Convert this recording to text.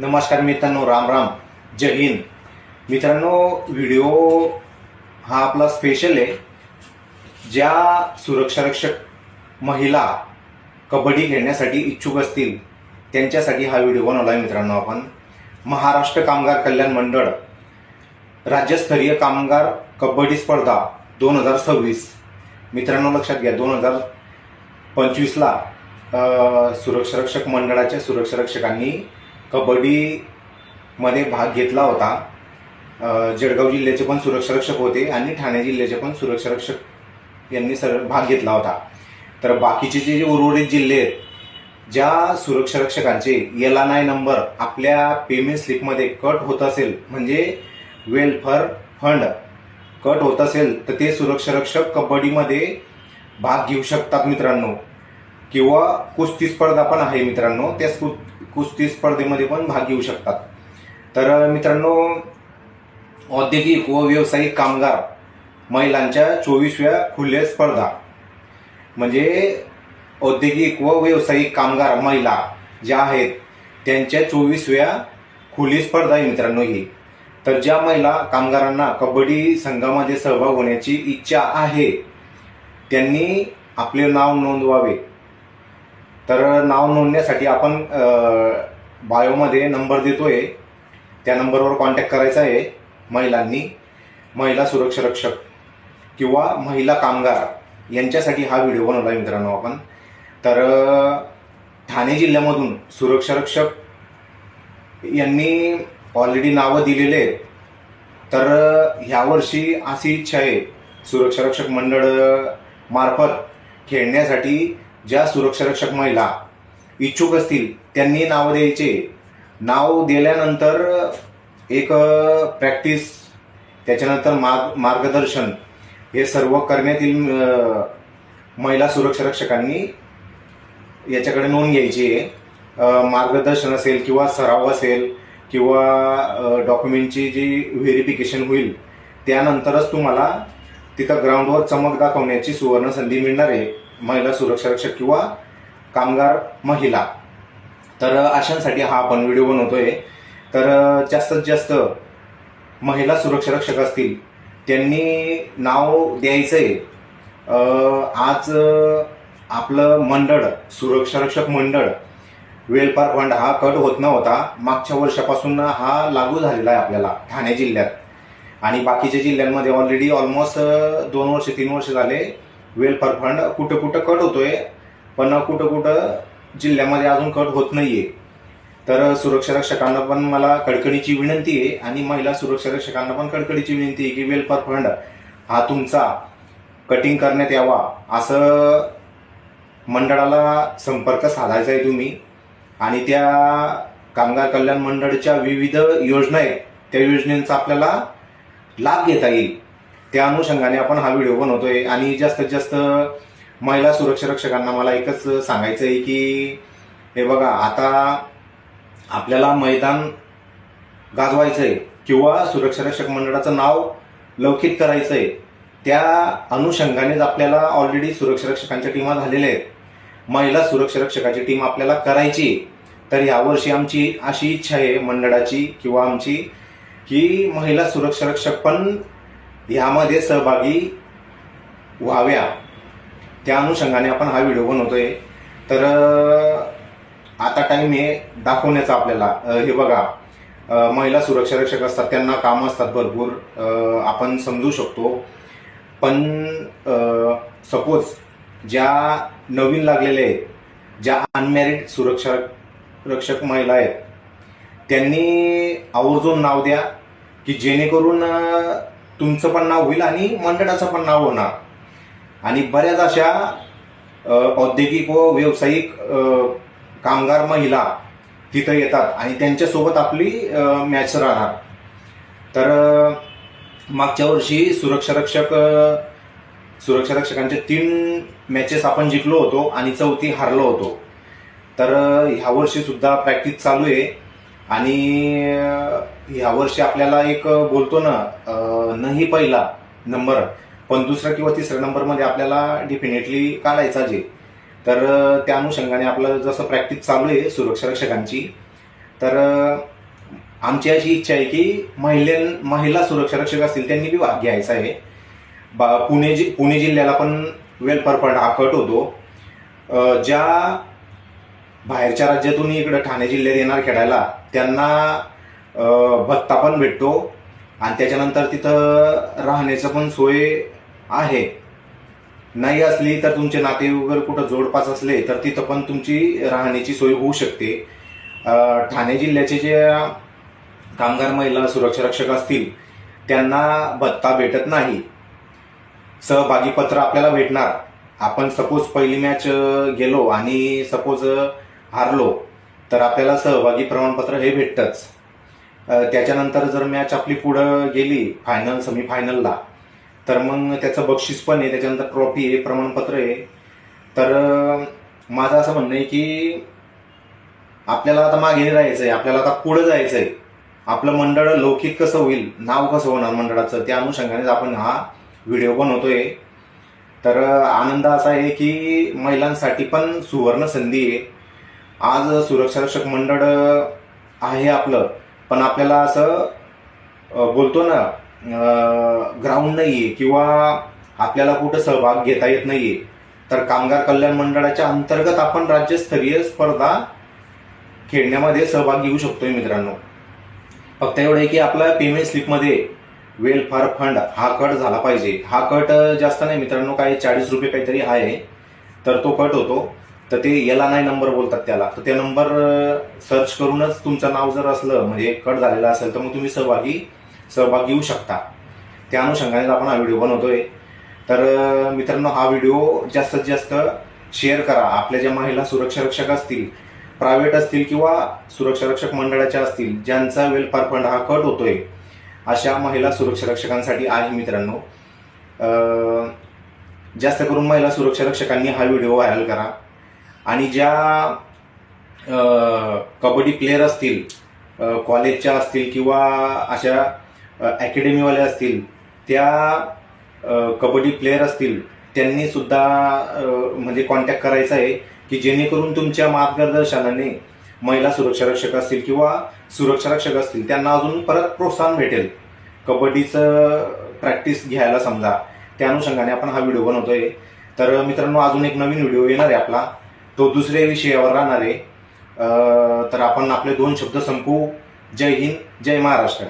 नमस्कार मित्रांनो राम राम जय हिंद. मित्रांनो व्हिडिओ हा आपला स्पेशल आहे. ज्या सुरक्षारक्षक महिला कबड्डी खेळण्यासाठी इच्छुक असतील त्यांच्यासाठी हा व्हिडिओ बनवला आहे मित्रांनो आपण. महाराष्ट्र कामगार कल्याण मंडळ राज्यस्तरीय कामगार कबड्डी स्पर्धा दोन हजार सव्वीस. मित्रांनो लक्षात घ्या दोन हजार पंचवीसला सुरक्षारक्षक मंडळाच्या सुरक्षारक्षकांनी कबड्डीमध्ये भाग घेतला होता. जळगाव जिल्ह्याचे पण सुरक्षारक्षक होते आणि ठाणे जिल्ह्याचे पण सुरक्षारक्षक यांनी सर भाग घेतला होता. तर बाकीचे जे उर्वरित जिल्हे आहेत ज्या सुरक्षारक्षकांचे एल आय नंबर आपल्या पेमेंट स्लिपमध्ये कट होत असेल म्हणजे वेलफेअर फंड कट होत असेल तर ते सुरक्षारक्षक कबड्डीमध्ये भाग घेऊ शकतात मित्रांनो. किंवा कुस्ती स्पर्धा पण आहे मित्रांनो त्या कु- कुस्ती स्पर्धेमध्ये पण भाग घेऊ शकतात. तर मित्रांनो औद्योगिक व व्यावसायिक कामगार महिलांच्या चोवीसव्या खुल्या स्पर्धा. म्हणजे औद्योगिक व व्यावसायिक कामगार महिला ज्या आहेत त्यांच्या चोवीसव्या खुली स्पर्धा आहे मित्रांनो ही. तर ज्या महिला कामगारांना कबड्डी संघामध्ये सहभाग होण्याची इच्छा आहे त्यांनी आपले नाव नोंदवावे. तर नाव नोंदण्यासाठी आपण बायोमध्ये नंबर देतोय. त्या नंबरवर कॉन्टॅक्ट करायचा आहे महिलांनी. महिला सुरक्षा रक्षक किंवा महिला कामगार यांच्यासाठी हा व्हिडिओ बनवला आहे मित्रांनो आपण. तर ठाणे जिल्ह्यामधून सुरक्षा रक्षक यांनी ऑलरेडी नावं दिलेले आहेत. तर ह्यावर्षी अशी इच्छा आहे सुरक्षा रक्षक मंडळ मार्फत खेळण्यासाठी ज्या सुरक्षारक्षक महिला इच्छुक असतील त्यांनी नाव द्यायचे. नाव दिल्यानंतर एक प्रॅक्टिस त्याच्यानंतर मार्ग मार्गदर्शन हे सर्व करण्यात येईल महिला सुरक्षारक्षकांनी याच्याकडे नोंद घ्यायची आहे. मार्गदर्शन असेल किंवा सराव असेल किंवा डॉक्युमेंटची जी व्हेरिफिकेशन होईल त्यानंतरच तुम्हाला तिथं ग्राउंडवर चमक दाखवण्याची सुवर्ण संधी मिळणार आहे. महिला सुरक्षारक्षक किंवा कामगार महिला. तर अशांसाठी हा आपण व्हिडिओ बनवतोय. तर जास्तीत जास्त महिला सुरक्षारक्षक असतील त्यांनी नाव द्यायचंय. आहे आज आपलं मंडळ सुरक्षारक्षक मंडळ वेलपार फंड हा कट होत नव्हता. मागच्या वर्षापासून हा लागू झालेला आहे आपल्याला ठाणे जिल्ह्यात. आणि बाकीच्या जिल्ह्यांमध्ये ऑलरेडी ऑलमोस्ट दोन वर्ष तीन वर्ष झाले. वेलफेअर फंड कुठं कुठं कट होतोय पण कुठं कुठं जिल्ह्यामध्ये अजून कट होत नाहीये. तर सुरक्षा रक्षकांना पण मला कडकडीची विनंती आहे आणि महिला सुरक्षा रक्षकांना पण कडकडीची विनंती आहे की वेलफेअर फंड हा तुमचा कटिंग करण्यात यावा असं मंडळाला संपर्क साधायचा आहे तुम्ही. आणि त्या कामगार कल्याण मंडळच्या विविध योजना आहेत त्या योजनेचा आपल्याला लाभ घेता येईल. त्या अनुषंगाने आपण हा व्हिडिओ बनवतोय. आणि जास्तीत जास्त महिला सुरक्षा रक्षकांना मला एकच सांगायचं आहे की हे बघा आता आपल्याला मैदान गाजवायचंय किंवा सुरक्षा रक्षक मंडळाचं नाव लौकिक करायचंय त्या अनुषंगानेच आपल्याला ऑलरेडी सुरक्षा रक्षकांच्या टीमा झालेल्या आहेत. महिला सुरक्षा रक्षकाची टीम आपल्याला करायची तर यावर्षी आमची अशी इच्छा आहे मंडळाची किंवा आमची की महिला सुरक्षा रक्षक पण ह्यामध्ये सहभागी व्हाव्या. त्या अनुषंगाने आपण हा व्हिडिओ बनवतोय. तर आता टाइम आहे दाखवण्याचा आपल्याला हे बघा. महिला सुरक्षा रक्षक असतात त्यांना काम असतात भरपूर आपण समजू शकतो. पण सपोज ज्या नवीन लागलेल्या आहेत ज्या अनमॅरिड सुरक्षा रक्षक महिला आहेत त्यांनी आवर्जून नाव द्या की जेणेकरून तुमचं पण नाव होईल आणि मंडळाचं पण नाव होणार. आणि बऱ्याच अशा औद्योगिक व व्यावसायिक कामगार महिला तिथं येतात आणि त्यांच्यासोबत आपली मॅच राहणार. तर मागच्या वर्षी सुरक्षारक्षक सुरक्षारक्षकांचे तीन मॅचेस आपण जिंकलो होतो आणि चौथी हारलो होतो. तर ह्यावर्षी सुद्धा प्रॅक्टिस चालू आहे. आणि ह्यावर्षी आपल्याला एक बोलतो ना नाही पहिला नंबर पण दुसरा किंवा तिसऱ्या नंबरमध्ये आपल्याला डेफिनेटली काढायचा जे. तर त्या अनुषंगाने आपलं जसं प्रॅक्टिस चालू आहे सुरक्षा रक्षकांची तर आमची अशी इच्छा आहे की महिले महिला सुरक्षा रक्षक असतील त्यांनी बी भाग घ्यायचा आहे. बा पुणे जि पुणे जिल्ह्याला पण वेलफेअर फंड हा कट होतो ज्या बाहेरच्या राज्यातून इकडं ठाणे जिल्ह्यात येणार खेळायला त्यांना भत्ता पण भेटतो. आणि त्याच्यानंतर तिथं राहण्याचं पण सोय आहे. नाही असली तर तुमचे नाते वगैरे कुठं जोडपास असले तर तिथं पण तुमची राहण्याची सोय होऊ शकते. ठाणे जिल्ह्याचे जे कामगार महिला सुरक्षा रक्षक असतील त्यांना भत्ता भेटत नाही. सहभागी पत्र आपल्याला भेटणार. आपण सपोज पहिली मॅच गेलो आणि सपोज हारलो तर आपल्याला सहभागी प्रमाणपत्र हे भेटतंच. त्याच्यानंतर जर मॅच आपली पुढं गेली फायनल सेमीफायनलला तर मग त्याचं बक्षीस पण आहे त्याच्यानंतर ट्रॉफी आहे प्रमाणपत्र आहे. तर माझं असं म्हणणं आहे की आपल्याला आता मागे राहायचं आहे आपल्याला आता पुढं जायचं आहे आपलं मंडळ लौकिक कसं होईल नाव कसं होणार मंडळाचं त्या अनुषंगानेच आपण हा व्हिडिओ बनवतोय. तर आनंद असा आहे की महिलांसाठी पण सुवर्ण संधी आहे. आज सुरक्षा रक्षक मंडळ आहे आपलं. पण आपल्याला असं बोलतो ना ग्राउंड नाहीये किंवा आपल्याला कुठं सहभाग घेता येत नाहीये. तर कामगार कल्याण मंडळाच्या अंतर्गत आपण राज्यस्तरीय स्पर्धा खेळण्यामध्ये सहभाग घेऊ शकतोय मित्रांनो. फक्त एवढं आहे की आपल्या पेमेंट स्लिपमध्ये वेलफेअर फंड हा कट झाला पाहिजे. हा कट जास्त नाही मित्रांनो काही चाळीस रुपये काहीतरी आहे. तर तो कट होतो. तर ते याला नाही नंबर बोलतात त्याला. तर ते नंबर सर्च करूनच तुमचं नाव जर असलं म्हणजे कट झालेलं असेल तर मग तुम्ही सहभागी सहभाग घेऊ शकता. त्या अनुषंगाने आपण हा व्हिडिओ बनवतोय. तर मित्रांनो हा व्हिडिओ जास्तीत जास्त शेअर करा. आपल्या ज्या महिला सुरक्षा रक्षक असतील प्रायव्हेट असतील किंवा सुरक्षा रक्षक मंडळाच्या असतील ज्यांचा वेलफेअर फंड हा कट होतोय अशा महिला सुरक्षा रक्षकांसाठी आहे मित्रांनो. जास्त करून महिला सुरक्षा रक्षकांनी हा व्हिडिओ व्हायरल करा. आणि ज्या कबड्डी प्लेयर असतील कॉलेजच्या असतील किंवा अशा अकॅडमीवाल्या असतील त्या कबड्डी प्लेयर असतील त्यांनी सुद्धा म्हणजे कॉन्टॅक्ट करायचा आहे की जेणेकरून तुमच्या मार्गदर्शनाने महिला सुरक्षा रक्षक असतील किंवा सुरक्षा रक्षक असतील त्यांना अजून परत प्रोत्साहन भेटेल. कबड्डीचं प्रॅक्टिस घ्यायला समजा त्या अनुषंगाने आपण हा व्हिडिओ बनवतोय. तर मित्रांनो अजून एक नवीन व्हिडिओ येणार आहे आपला. तो दुसऱ्या विषयावर राहणार आहे. तर आपण आपले दोन शब्द संपू जय हिंद जय महाराष्ट्र.